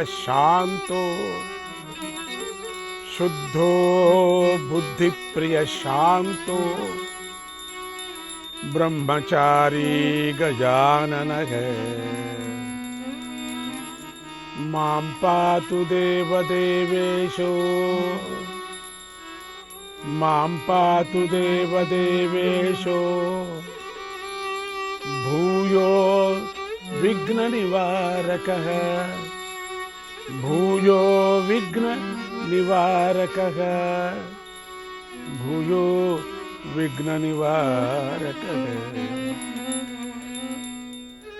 शांतो। शुद्धो बुद्धि प्रिय शांतो। ब्रह्मचारी गजानन। है माम पातु देव देवेशो माम पातु देव देवेशो भूयो विघ्न निवारक है ಭೂಯೋ ವಿಘ್ನ ನಿವಾರಕ ಭೂಯೋ ವಿಘ್ನ ನಿವಾರಕ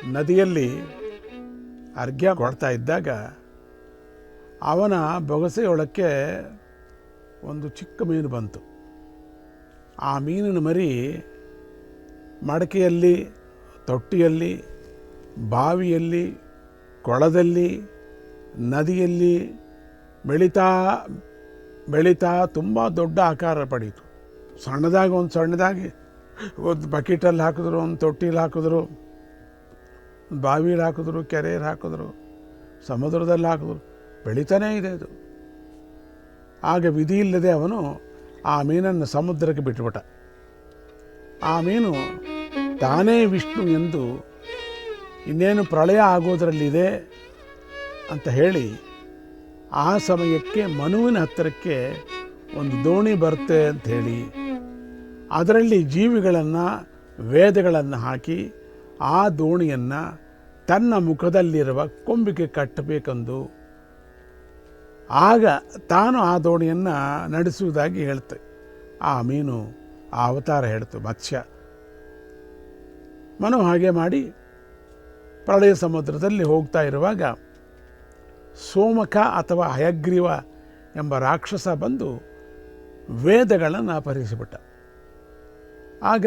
ನದಿಯಲ್ಲಿ ಅರ್ಘ್ಯ ಕೊಡ್ತಾ ಇದ್ದಾಗ ಅವನ ಬೊಗಸೆಯೊಳಕ್ಕೆ ಒಂದು ಚಿಕ್ಕ ಮೀನು ಬಂತು. ಆ ಮೀನಿನ ಮರಿ ಮಡಕೆಯಲ್ಲಿ, ತೊಟ್ಟಿಯಲ್ಲಿ, ಬಾವಿಯಲ್ಲಿ, ಕೊಳದಲ್ಲಿ ನದಿಯಲ್ಲಿ ಬೆಳೀತಾ ಬೆಳೀತಾ ತುಂಬ ದೊಡ್ಡ ಆಕಾರ ಪಡೀತು. ಸಣ್ಣದಾಗಿ ಒಂದು ಸಣ್ಣದಾಗಿ ಒಂದು ಬಕೆಟಲ್ಲಿ ಹಾಕಿದ್ರು, ಒಂದು ತೊಟ್ಟಿಲಿ ಹಾಕಿದ್ರು ಬಾವಿಲಿ ಹಾಕಿದ್ರು ಕೆರೆಯಲ್ಲಿ ಹಾಕಿದ್ರು, ಸಮುದ್ರದಲ್ಲಿ ಹಾಕಿದ್ರು. ಬೆಳೀತಾನೇ ಇದೆ ಅದು. ಆಗ ವಿಧಿ ಇಲ್ಲದೆ ಅವನು ಆ ಮೀನನ್ನು ಸಮುದ್ರಕ್ಕೆ ಬಿಟ್ಟುಬಿಟ್ಟ ಆ ಮೀನು ತಾನೇ ವಿಷ್ಣು ಎಂದು ಇನ್ನೇನು ಪ್ರಳಯ ಆಗೋದರಲ್ಲಿದೆ? ಅಂತ ಹೇಳಿ ಆ ಸಮಯಕ್ಕೆ ಮನುವಿನ ಹತ್ತಿರಕ್ಕೆ ಒಂದು ದೋಣಿ ಬರುತ್ತೆ ಅಂತ ಹೇಳಿ ಅದರಲ್ಲಿ ಜೀವಿಗಳನ್ನು, ವೇದಗಳನ್ನು ಹಾಕಿ ಆ ದೋಣಿಯನ್ನು ತನ್ನ ಮುಖದಲ್ಲಿರುವ ಕೊಂಬಿಗೆ ಕಟ್ಟಬೇಕೆಂದು ಆಗ ತಾನು ಆ ದೋಣಿಯನ್ನು ನಡೆಸುವುದಾಗಿ ಹೇಳ್ತೆ. ಆ ಮೀನು, ಆ ಅವತಾರ ಹೇಳ್ತು ಮತ್ಸ್ಯ ಮನು ಹಾಗೆ ಮಾಡಿ ಪ್ರಳಯ ಸಮುದ್ರದಲ್ಲಿ ಹೋಗ್ತಾ ಇರುವಾಗ ಸೋಮಕ ಅಥವಾ ಹಯಗ್ರೀವ ಎಂಬ ರಾಕ್ಷಸ ಬಂದು ವೇದಗಳನ್ನು ಅಪಹರಿಸಿಬಿಟ್ಟ. ಆಗ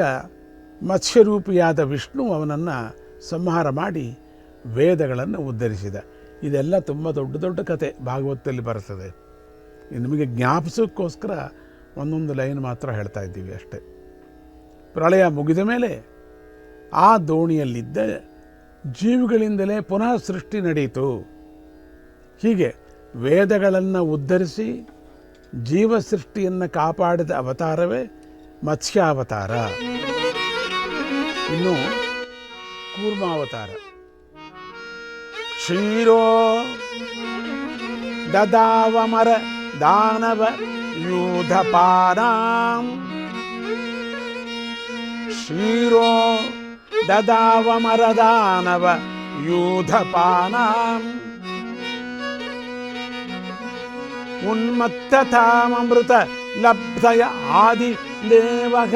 ಮತ್ಸ್ಯರೂಪಿಯಾದ ವಿಷ್ಣು ಅವನನ್ನು ಸಂಹಾರ ಮಾಡಿ ವೇದಗಳನ್ನು ಉದ್ಧರಿಸಿದ. ಇದೆಲ್ಲ ತುಂಬ ದೊಡ್ಡ ದೊಡ್ಡ ಕತೆ ಭಾಗವತದಲ್ಲಿ ಬರ್ತದೆ. ನಿಮಗೆ ಜ್ಞಾಪಿಸೋಕ್ಕೋಸ್ಕರ ಒಂದೊಂದು ಲೈನ್ ಮಾತ್ರ ಹೇಳ್ತಾ ಇದ್ದೀವಿ ಅಷ್ಟೇ. ಪ್ರಳಯ ಮುಗಿದ ಮೇಲೆ ಆ ದೋಣಿಯಲ್ಲಿದ್ದ ಜೀವಿಗಳಿಂದಲೇ ಪುನಃ ಸೃಷ್ಟಿ ನಡೆಯಿತು. ಹೀಗೆ ವೇದಗಳನ್ನು ಉದ್ಧರಿಸಿ ಜೀವ ಸೃಷ್ಟಿಯನ್ನು ಕಾಪಾಡಿದ ಅವತಾರವೇ ಮತ್ಸ್ಯಾವತಾರ. ಇನ್ನು ಕೂರ್ಮಾವತಾರ. ಕ್ಷೀರೋ ದದಾವಮರ ದಾನವ ಯೂಧಪಾನಾಂ ಕ್ಷೀರೋ ದದಾವಮರ ದಾನವ ಯೂಧಪಾನಾಂ உன்மத்த தாமமிருத லப்தய ஆதி தேவக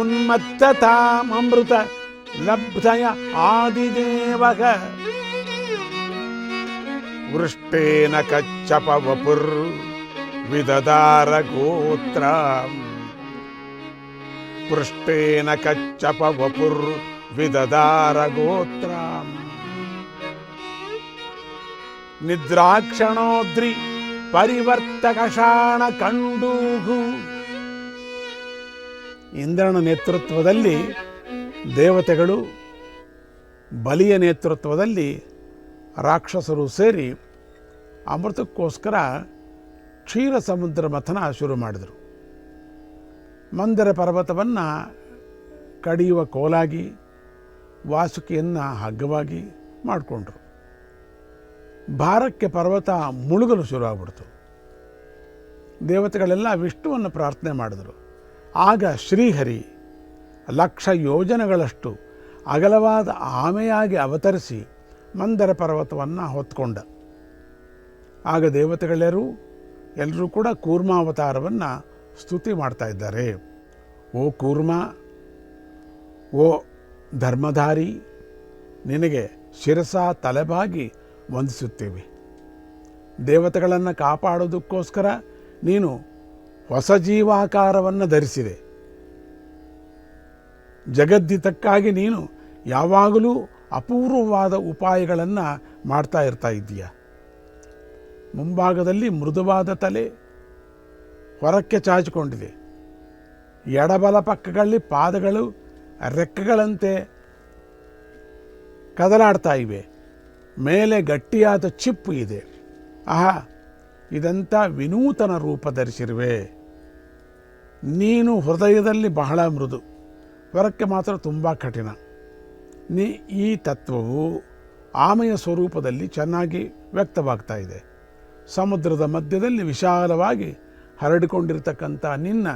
உன்மத்த தாமமிருத லப்தய ஆதி தேவக वृष्टेन कच्छपवपुर्विददारगोत्राम् पृष्टेन कच्छपवपुर्विददारगोत्राम् ನಿದ್ರಾಕ್ಷಣೋದ್ರಿ ಪರಿವರ್ತಕಷಾಣ ಕಂಡೂಗು. ಇಂದ್ರನ ನೇತೃತ್ವದಲ್ಲಿ ದೇವತೆಗಳು, ಬಲಿಯ ನೇತೃತ್ವದಲ್ಲಿ ರಾಕ್ಷಸರು ಸೇರಿ ಅಮೃತಕ್ಕೋಸ್ಕರ ಕ್ಷೀರ ಸಮುದ್ರ ಮಥನ ಶುರು ಮಾಡಿದರು. ಮಂದರ ಪರ್ವತವನ್ನು ಕಡಿಯುವ ಕೋಲಾಗಿ, ವಾಸುಕಿಯನ್ನು ಹಗ್ಗವಾಗಿ ಮಾಡಿಕೊಂಡ್ರು. ಭಾರಕ್ಕೆ ಪರ್ವತ ಮುಳುಗಲು ಶುರುವಾಗ್ಬಿಡ್ತು. ದೇವತೆಗಳೆಲ್ಲ ವಿಷ್ಣುವನ್ನು ಪ್ರಾರ್ಥನೆ ಮಾಡಿದರು. ಆಗ ಶ್ರೀಹರಿ ಲಕ್ಷ ಯೋಜನೆಗಳಷ್ಟು ಅಗಲವಾದ ಆಮೆಯಾಗಿ ಅವತರಿಸಿ ಮಂದರ ಪರ್ವತವನ್ನು ಹೊತ್ಕೊಂಡ. ಆಗ ದೇವತೆಗಳೆಲ್ಲರೂ ಎಲ್ಲರೂ ಕೂಡ ಕೂರ್ಮಾವತಾರವನ್ನು ಸ್ತುತಿ ಮಾಡ್ತಾ ಇದ್ದಾರೆ. ಓ ಕೂರ್ಮ, ಓ ಧರ್ಮಧಾರಿ, ನಿನಗೆ ಶಿರಸ ತಲೆಬಾಗಿ ವಂದಿಸುತ್ತೇವೆ. ದೇವತೆಗಳನ್ನು ಕಾಪಾಡೋದಕ್ಕೋಸ್ಕರ ನೀನು ಹೊಸ ಜೀವಾಕಾರವನ್ನು ಧರಿಸಿದೆ. ಜಗದ್ದಿತಕ್ಕಾಗಿ ನೀನು ಯಾವಾಗಲೂ ಅಪೂರ್ವವಾದ ಉಪಾಯಗಳನ್ನು ಮಾಡ್ತಾ ಇರ್ತಾ ಇದ್ದೀಯ? ಮುಂಭಾಗದಲ್ಲಿ ಮೃದುವಾದ ತಲೆ ಹೊರಕ್ಕೆ ಚಾಚಿಕೊಂಡಿದೆ. ಎಡಬಲ ಪಕ್ಕಗಳಲ್ಲಿ ಪಾದಗಳು ರೆಕ್ಕೆಗಳಂತೆ ಕದಲಾಡ್ತಾ ಇವೆ. ಮೇಲೆ ಗಟ್ಟಿಯಾದ ಚಿಪ್ಪು ಇದೆ. ಆಹಾ ಇದಂಥ ವಿನೂತನ ರೂಪ ಧರಿಸಿರುವೆ. ನೀನು ಹೃದಯದಲ್ಲಿ ಬಹಳ ಮೃದು ಹೊರಕ್ಕೆ ಮಾತ್ರ ತುಂಬ ಕಠಿಣ. ನೀ ಈ ತತ್ವವು ಆಮೆಯ ಸ್ವರೂಪದಲ್ಲಿ ಚೆನ್ನಾಗಿ ವ್ಯಕ್ತವಾಗ್ತಾ ಇದೆ. ಸಮುದ್ರದ ಮಧ್ಯದಲ್ಲಿ ವಿಶಾಲವಾಗಿ ಹರಡಿಕೊಂಡಿರತಕ್ಕಂಥ ನಿನ್ನ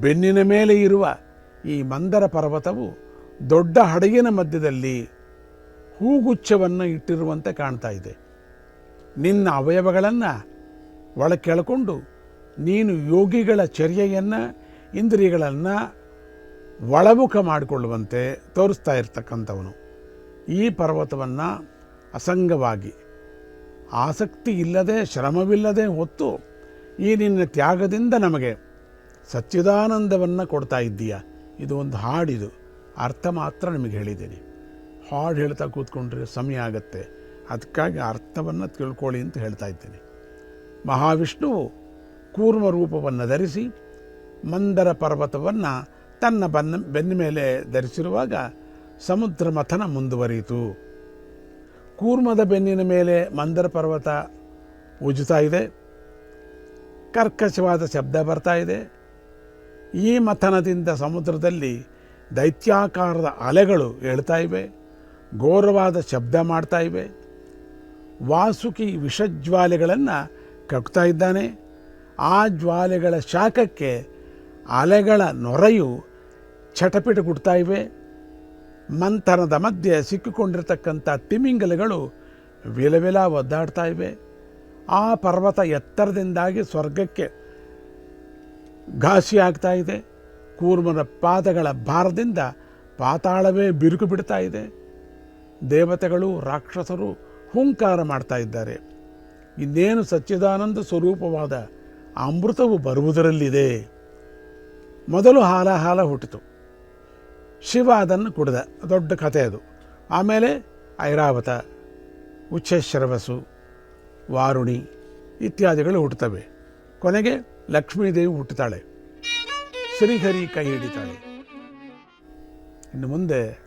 ಬೆನ್ನಿನ ಮೇಲೆ ಇರುವ ಈ ಮಂದರ ಪರ್ವತವು ದೊಡ್ಡ ಹಡಗಿನ ಮಧ್ಯದಲ್ಲಿ ಹೂಗುಚ್ಛವನ್ನು ಇಟ್ಟಿರುವಂತೆ ಕಾಣ್ತಾ ಇದೆ. ನಿನ್ನ ಅವಯವಗಳನ್ನು ಒಳ ಕೆಳಕೊಂಡು ನೀನು ಯೋಗಿಗಳ ಚರ್ಯೆಯನ್ನು, ಇಂದ್ರಿಯಗಳನ್ನು ಒಳಮುಖ ಮಾಡಿಕೊಳ್ಳುವಂತೆ ತೋರಿಸ್ತಾ ಇರ್ತಕ್ಕಂಥವನು. ಈ ಪರ್ವತವನ್ನು ಅಸಂಗವಾಗಿ, ಆಸಕ್ತಿ ಇಲ್ಲದೆ, ಶ್ರಮವಿಲ್ಲದೆ ಹೊತ್ತು ಈ ನಿನ್ನ ತ್ಯಾಗದಿಂದ ನಮಗೆ ಸಚ್ಚಿದಾನಂದವನ್ನು ಕೊಡ್ತಾ ಇದ್ದೀಯ? ಇದು ಒಂದು ಹಾಡಿದು ಅರ್ಥ ಮಾತ್ರ ನಿಮಗೆ ಹೇಳಿದ್ದೀನಿ. ಹಾಡು ಹೇಳ್ತಾ ಕೂತ್ಕೊಂಡ್ರೆ ಸಮಯ ಆಗತ್ತೆ. ಅದಕ್ಕಾಗಿ ಅರ್ಥವನ್ನು ತಿಳ್ಕೊಳ್ಳಿ ಅಂತ ಹೇಳ್ತಾ ಇದ್ದೀನಿ. ಮಹಾವಿಷ್ಣುವು ಕೂರ್ಮ ರೂಪವನ್ನು ಧರಿಸಿ ಮಂದರ ಪರ್ವತವನ್ನು ತನ್ನ ಬನ್ನ ಬೆನ್ನ ಮೇಲೆ ಧರಿಸಿರುವಾಗ ಸಮುದ್ರ ಮಥನ ಮುಂದುವರಿಯಿತು. ಕೂರ್ಮದ ಬೆನ್ನಿನ ಮೇಲೆ ಮಂದರ ಪರ್ವತ ಉಜುತ್ತಾ ಇದೆ. ಕರ್ಕಶವಾದ ಶಬ್ದ ಬರ್ತಾ ಇದೆ. ಈ ಮಥನದಿಂದ ಸಮುದ್ರದಲ್ಲಿ ದೈತ್ಯಾಕಾರದ ಅಲೆಗಳು ಹೇಳ್ತಾ ಇವೆ. ಘೋರವಾದ ಶಬ್ದ ಮಾಡ್ತಾ ಇವೆ. ವಾಸುಕಿ ವಿಷಜ್ವಾಲೆಗಳನ್ನು ಕಟ್ತಾ ಇದ್ದಾನೆ. ಆ ಜ್ವಾಲೆಗಳ ಶಾಖಕ್ಕೆ ಅಲೆಗಳ ನೊರೆಯು ಚಟಪಿಟ ಕೊಡ್ತಾ ಇವೆ. ಮಂಥನದ ಮಧ್ಯೆ ಸಿಕ್ಕಿಕೊಂಡಿರತಕ್ಕಂಥ ತಿಮಿಂಗಲಗಳು ವಿಲವಿಲ ಒದ್ದಾಡ್ತಾ ಇವೆ. ಆ ಪರ್ವತ ಎತ್ತರದಿಂದಾಗಿ ಸ್ವರ್ಗಕ್ಕೆ ಘಾಸಿ ಆಗ್ತಾ ಇದೆ. ಕೂರ್ಮನ ಪಾದಗಳ ಭಾರದಿಂದ ಪಾತಾಳವೇ ಬಿರುಕು ಬಿಡ್ತಾ ಇದೆ. ದೇವತೆಗಳು, ರಾಕ್ಷಸರು ಹುಂಕಾರ ಮಾಡ್ತಾ ಇದ್ದಾರೆ. ಇನ್ನೇನು ಸಚ್ಚಿದಾನಂದ ಸ್ವರೂಪವಾದ ಅಮೃತವು ಬರುವುದರಲ್ಲಿದೆ. ಮೊದಲು ಹಾಲ ಹಾಲ ಹುಟ್ಟಿತು. ಶಿವ ಅದನ್ನು ಕುಡಿದ. ದೊಡ್ಡ ಕಥೆ ಅದು. ಆಮೇಲೆ ಐರಾವತ ಉಚ್ಛೇಶ್ರವಸು ವಾರುಣಿ ಇತ್ಯಾದಿಗಳು ಹುಟ್ಟುತ್ತವೆ. ಕೊನೆಗೆ ಲಕ್ಷ್ಮೀದೇವಿ ಹುಟ್ಟುತ್ತಾಳೆ. ಶ್ರೀಹರಿ ಕೈ ಹಿಡಿತಾಳೆ. ಇನ್ನು ಮುಂದೆ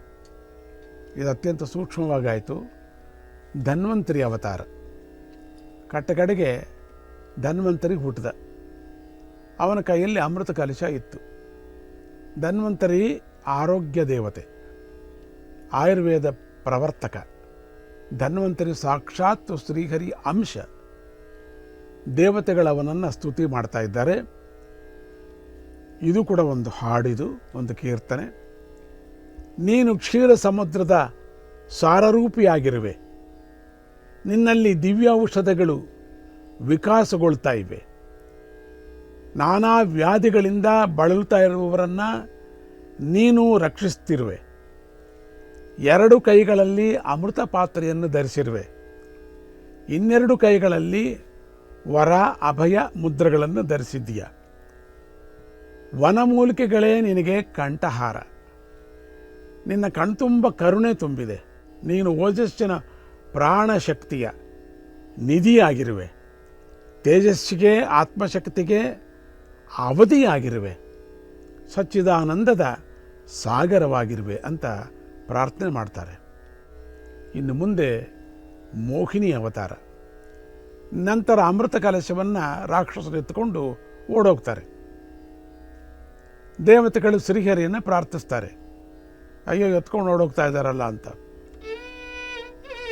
ಇದು ಅತ್ಯಂತ ಸೂಕ್ಷ್ಮವಾಗಾಯಿತು. ಧನ್ವಂತರಿ ಅವತಾರ. ಕಟ್ಟಕಡೆಗೆ ಧನ್ವಂತರಿ ಹುಟ್ಟಿದ. ಅವನ ಕೈಯಲ್ಲಿ ಅಮೃತ ಕಲಶ ಇತ್ತು. ಧನ್ವಂತರಿ ಆರೋಗ್ಯ ದೇವತೆ. ಆಯುರ್ವೇದ ಪ್ರವರ್ತಕ. ಧನ್ವಂತರಿ ಸಾಕ್ಷಾತ್ ಶ್ರೀಹರಿ ಅಂಶ. ದೇವತೆಗಳವನನ್ನು ಸ್ತುತಿ ಮಾಡ್ತಾ ಇದ್ದಾರೆ. ಇದು ಕೂಡ ಒಂದು ಹಾಡಿದು, ಒಂದು ಕೀರ್ತನೆ. ನೀನು ಕ್ಷೀರ ಸಮುದ್ರದ ಸಾರರೂಪಿಯಾಗಿರುವೆ. ನಿನ್ನಲ್ಲಿ ದಿವ್ಯ ಔಷಧಗಳು ವಿಕಾಸಗೊಳ್ತಾ ಇವೆ. ನಾನಾ ವ್ಯಾಧಿಗಳಿಂದ ಬಳಲುತ್ತಾ ಇರುವವರನ್ನು ನೀನು ರಕ್ಷಿಸ್ತಿರುವೆ. ಎರಡು ಕೈಗಳಲ್ಲಿ ಅಮೃತ ಪಾತ್ರೆಯನ್ನು ಧರಿಸಿರುವೆ. ಇನ್ನೆರಡು ಕೈಗಳಲ್ಲಿ ವರ, ಅಭಯ ಮುದ್ರಗಳನ್ನು ಧರಿಸಿದ್ದೀಯ. ವನಮೂಲಿಕೆಗಳೇ ನಿನಗೆ ಕಂಠಹಾರ. ನಿನ್ನ ಕಣ್ತುಂಬ ಕರುಣೆ ತುಂಬಿದೆ. ನೀನು ಓಜಸ್ಸಿನ ಪ್ರಾಣಶಕ್ತಿಯ ನಿಧಿಯಾಗಿರುವೆ. ತೇಜಸ್ಸಿಗೆ, ಆತ್ಮಶಕ್ತಿಗೆ ಅವಧಿಯಾಗಿರುವೆ. ಸಚ್ಚಿದಾನಂದದ ಸಾಗರವಾಗಿರುವೆ ಅಂತ ಪ್ರಾರ್ಥನೆ ಮಾಡ್ತಾರೆ. ಇನ್ನು ಮುಂದೆ ಮೋಹಿನಿ ಅವತಾರ. ನಂತರ ಅಮೃತ ಕಲಶವನ್ನು ರಾಕ್ಷಸರು ಎತ್ಕೊಂಡು ಓಡೋಗ್ತಾರೆ. ದೇವತೆಗಳು ಶ್ರೀಹರಿಯನ್ನು ಪ್ರಾರ್ಥಿಸ್ತಾರೆ. ಅಯ್ಯೋ, ಎತ್ಕೊಂಡು ಓಡೋಗ್ತಾ ಇದ್ದಾರಲ್ಲ ಅಂತ.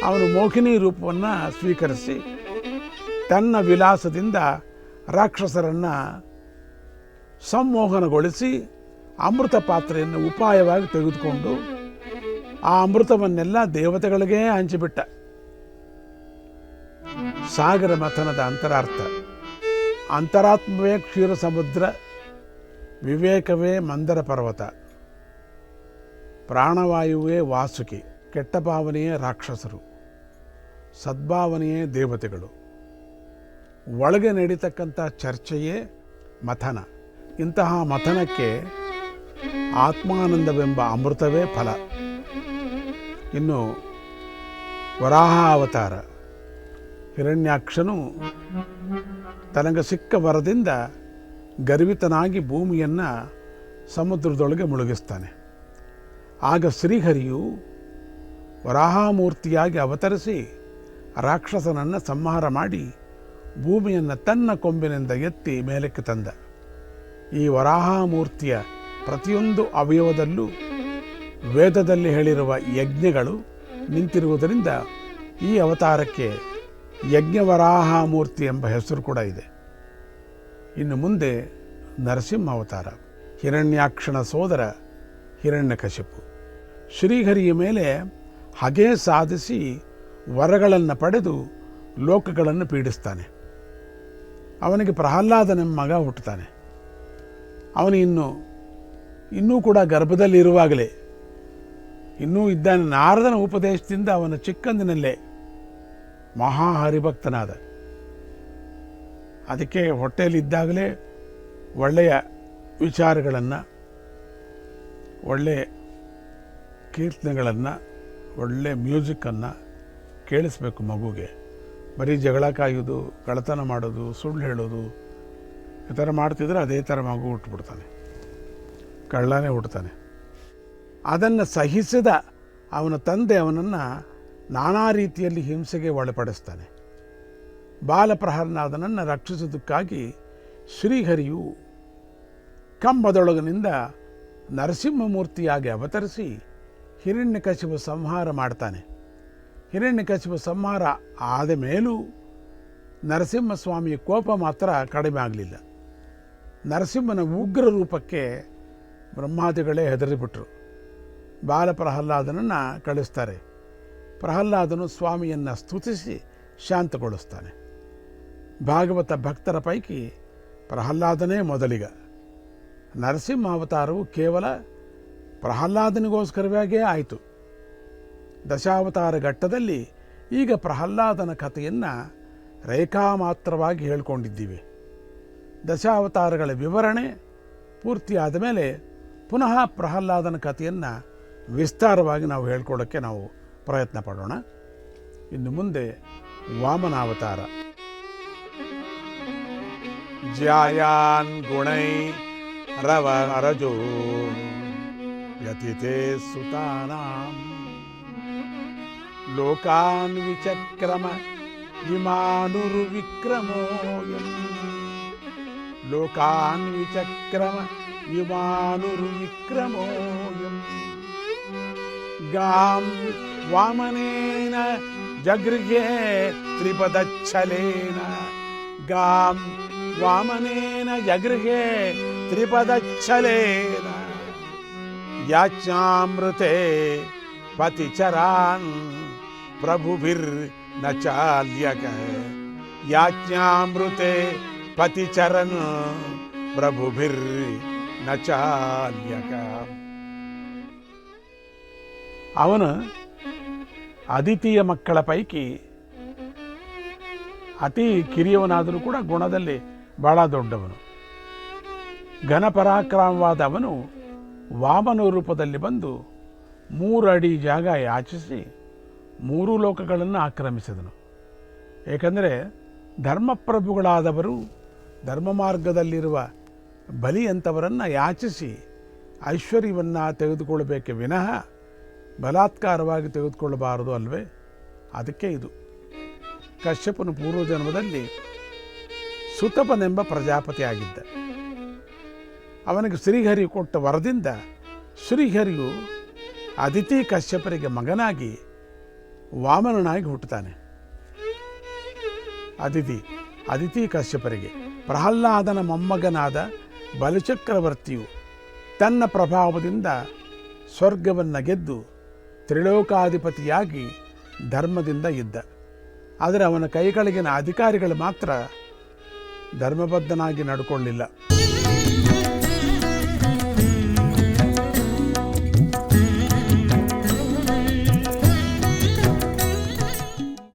ಅವನು ಮೋಹಿನಿ ರೂಪವನ್ನು ಸ್ವೀಕರಿಸಿ ತನ್ನ ವಿಲಾಸದಿಂದ ರಾಕ್ಷಸರನ್ನು ಸಂಮೋಹನಗೊಳಿಸಿ ಅಮೃತ ಪಾತ್ರೆಯನ್ನು ಉಪಾಯವಾಗಿ ತೆಗೆದುಕೊಂಡು ಆ ಅಮೃತವನ್ನೆಲ್ಲ ದೇವತೆಗಳಿಗೇ ಹಂಚಿಬಿಟ್ಟ. ಸಾಗರ ಮಥನದ ಅಂತರಾರ್ಥ. ಅಂತರಾತ್ಮವೇ ಕ್ಷೀರ ಸಮುದ್ರ ವಿವೇಕವೇ ಮಂದರ ಪರ್ವತ. ಪ್ರಾಣವಾಯುವೇ ವಾಸುಕಿ, ಕೆಟ್ಟ ಭಾವನೆಯೇ ರಾಕ್ಷಸರು, ಸದ್ಭಾವನೆಯೇ ದೇವತೆಗಳು. ಒಳಗೆ ನಡೀತಕ್ಕಂಥ ಚರ್ಚೆಯೇ ಮಥನ. ಇಂತಹ ಮಥನಕ್ಕೆ ಆತ್ಮಾನಂದವೆಂಬ ಅಮೃತವೇ ಫಲ. ಇನ್ನು ವರಾಹ ಅವತಾರ ಹಿರಣ್ಯಾಕ್ಷನು ತನಗೆ ಸಿಕ್ಕ ವರದಿಂದ ಗರ್ವಿತನಾಗಿ ಭೂಮಿಯನ್ನು ಸಮುದ್ರದೊಳಗೆ ಮುಳುಗಿಸ್ತಾನೆ. ಆಗ ಶ್ರೀಹರಿಯು ವರಾಹಮೂರ್ತಿಯಾಗಿ ಅವತರಿಸಿ ರಾಕ್ಷಸನನ್ನು ಸಂಹಾರ ಮಾಡಿ ಭೂಮಿಯನ್ನು ತನ್ನ ಕೊಂಬಿನಿಂದ ಎತ್ತಿ ಮೇಲಕ್ಕೆ ತಂದ. ಈ ವರಾಹಮೂರ್ತಿಯ ಪ್ರತಿಯೊಂದು ಅವಯವದಲ್ಲೂ ವೇದದಲ್ಲಿ ಹೇಳಿರುವ ಯಜ್ಞಗಳು ನಿಂತಿರುವುದರಿಂದ ಈ ಅವತಾರಕ್ಕೆ ಯಜ್ಞವರಾಹಮೂರ್ತಿ ಎಂಬ ಹೆಸರು ಕೂಡ ಇದೆ. ಇನ್ನು ಮುಂದೆ ನರಸಿಂಹ ಅವತಾರ, ಹಿರಣ್ಯಾಕ್ಷಣ ಸೋದರ ಹಿರಣ್ಯಕಶಿಪು ಶ್ರೀಹರಿಯ ಮೇಲೆ ಹಗೆ ಸಾಧಿಸಿ ವರಗಳನ್ನು ಪಡೆದು ಲೋಕಗಳನ್ನು ಪೀಡಿಸ್ತಾನೆ. ಅವನಿಗೆ ಪ್ರಹ್ಲಾದನೆಂಬ ಮಗ ಹುಟ್ಟುತ್ತಾನೆ. ಅವನು ಇನ್ನು, ಇನ್ನೂ ಕೂಡ ಗರ್ಭದಲ್ಲಿರುವಾಗಲೇ ಇನ್ನೂ ಇದ್ದಾನೆ. ನಾರದನ ಉಪದೇಶದಿಂದ ಅವನ ಚಿಕ್ಕಂದಿನಲ್ಲೇ ಮಹಾ ಹರಿಭಕ್ತನಾದ ಅದಕ್ಕೆ ಹೊಟ್ಟೆಯಲ್ಲಿದ್ದಾಗಲೇ ಒಳ್ಳೆಯ ವಿಚಾರಗಳನ್ನು ಒಳ್ಳೆಯ ಕೀರ್ತನೆಗಳನ್ನು, ಒಳ್ಳೆ ಮ್ಯೂಸಿಕ್ಕನ್ನು ಕೇಳಿಸ್ಬೇಕು ಮಗುಗೆ. ಬರೀ ಜಗಳ ಕಾಯೋದು, ಕಳ್ಳತನ ಮಾಡೋದು, ಸುಳ್ಳು ಹೇಳೋದು, ಈ ಥರ ಮಾಡ್ತಿದ್ರೆ ಅದೇ ಥರ ಮಗು ಹುಟ್ಟುಬಿಡ್ತಾನೆ ಕಳ್ಳನೇ ಹುಟ್ಟುತ್ತಾನೆ ಅದನ್ನು ಸಹಿಸಿದ ಅವನ ತಂದೆ ಅವನನ್ನು ನಾನಾ ರೀತಿಯಲ್ಲಿ ಹಿಂಸೆಗೆ ಒಳಪಡಿಸ್ತಾನೆ. ಬಾಲಪ್ರಹರನಾದನನ್ನು ರಕ್ಷಿಸೋದಕ್ಕಾಗಿ ಶ್ರೀಹರಿಯು ಕಂಬದೊಳಗಿನಿಂದ ನರಸಿಂಹಮೂರ್ತಿಯಾಗಿ ಅವತರಿಸಿ ಹಿರಣ್ಯಕಶಿಪು ಸಂಹಾರ ಮಾಡ್ತಾನೆ. ಹಿರಣ್ಯಕಶಿಪು ಸಂಹಾರ ಆದ ಮೇಲೂ ನರಸಿಂಹಸ್ವಾಮಿಯ ಕೋಪ ಮಾತ್ರ ಕಡಿಮೆ ಆಗಲಿಲ್ಲ. ನರಸಿಂಹನ ಉಗ್ರ ರೂಪಕ್ಕೆ ಬ್ರಹ್ಮಾದಿಗಳೇ ಹೆದರಿಬಿಟ್ರು. ಬಾಲ ಪ್ರಹ್ಲಾದನನ್ನು ಕಳಿಸ್ತಾರೆ. ಪ್ರಹ್ಲಾದನು ಸ್ವಾಮಿಯನ್ನು ಸ್ತುತಿಸಿ ಶಾಂತಗೊಳಿಸ್ತಾನೆ. ಭಾಗವತ ಭಕ್ತರ ಪೈಕಿ ಪ್ರಹ್ಲಾದನೇ ಮೊದಲಿಗ. ನರಸಿಂಹ ಅವತಾರವು ಕೇವಲ ಪ್ರಹ್ಲಾದನಿಗೋಸ್ಕರವಾಗೇ ಆಯಿತು. ದಶಾವತಾರ ಘಟ್ಟದಲ್ಲಿ ಈಗ ಪ್ರಹ್ಲಾದನ ಕಥೆಯನ್ನು ರೇಖಾ ಮಾತ್ರವಾಗಿ ಹೇಳ್ಕೊಂಡಿದ್ದೀವಿ. ದಶಾವತಾರಗಳ ವಿವರಣೆ ಪೂರ್ತಿಯಾದ ಮೇಲೆ ಪುನಃ ಪ್ರಹ್ಲಾದನ ಕಥೆಯನ್ನು ವಿಸ್ತಾರವಾಗಿ ನಾವು ಹೇಳ್ಕೊಡೋಕ್ಕೆ ನಾವು ಪ್ರಯತ್ನ ಪಡೋಣ. ಇನ್ನು ಮುಂದೆ ವಾಮನಾವತಾರ. ಜ್ಯಾಯಾನ್ ಗುಣೈ ರವ ಅರಜೋ. यतिते सुतानां लोकान् विचक्रम इमानुर्विक्रमोऽयम् लोकान् विचक्रम इमानुर्विक्रमोऽयम् गां वामनेन जगृहे त्रिपदच्छलेन गां वामनेन जगृहे त्रिपदच्छलेन ಯಾಚ್ಯಾಮೃತೆ ಪತಿಚರಾನ್ ಪ್ರಭುಭಿರ್ನ ಚಾಲ್ಯಕ. ಯಾಚ್ಯಾಮೃತೆ ಪತಿಚರನ್ನ ಚಾಲ್ಯಕ. ಅವನು ಅದಿತೀಯ ಮಕ್ಕಳ ಪೈಕಿ ಅತಿ ಕಿರಿಯವನಾದರೂ ಕೂಡ ಗುಣದಲ್ಲಿ ಬಹಳ ದೊಡ್ಡವನು. ಘನಪರಾಕ್ರಮವಾದ ಅವನು ವಾಮನ ರೂಪದಲ್ಲಿ ಬಂದು ಮೂರು ಅಡಿ ಜಾಗ ಯಾಚಿಸಿ ಮೂರು ಲೋಕಗಳನ್ನು ಆಕ್ರಮಿಸಿದನು. ಏಕೆಂದರೆ ಧರ್ಮಪ್ರಭುಗಳಾದವರು ಧರ್ಮ ಮಾರ್ಗದಲ್ಲಿರುವ ಬಲಿಯಂಥವರನ್ನು ಯಾಚಿಸಿ ಐಶ್ವರ್ಯವನ್ನು ತೆಗೆದುಕೊಳ್ಳಬೇಕೆ ವಿನಃ ಬಲಾತ್ಕಾರವಾಗಿ ತೆಗೆದುಕೊಳ್ಳಬಾರದು ಅಲ್ವೇ? ಅದಕ್ಕೆ ಇದು. ಕಶ್ಯಪನು ಪೂರ್ವಜನ್ಮದಲ್ಲಿ ಸುತಪನೆಂಬ ಪ್ರಜಾಪತಿ ಆಗಿದ್ದ ಅವನಿಗೆ ಶ್ರೀಹರಿ ಕೊಟ್ಟ ವರದಿಂದ ಶ್ರೀಹರಿಯು ಅದಿತಿ ಕಶ್ಯಪರಿಗೆ ಮಗನಾಗಿ ವಾಮನನಾಗಿ ಹುಟ್ಟುತ್ತಾನೆ. ಅದಿತಿ ಅದಿತಿ ಕಶ್ಯಪರಿಗೆ ಪ್ರಹ್ಲಾದನ ಮೊಮ್ಮಗನಾದ ಬಲಿಚಕ್ರವರ್ತಿಯು ತನ್ನ ಪ್ರಭಾವದಿಂದ ಸ್ವರ್ಗವನ್ನು ಗೆದ್ದು ತ್ರಿಲೋಕಾಧಿಪತಿಯಾಗಿ ಧರ್ಮದಿಂದ ಇದ್ದ. ಆದರೆ ಅವನ ಕೈಗಳಿಗಿನ ಅಧಿಕಾರಿಗಳು ಮಾತ್ರ ಧರ್ಮಬದ್ಧನಾಗಿ ನಡ್ಕೊಳ್ಳಿಲ್ಲ.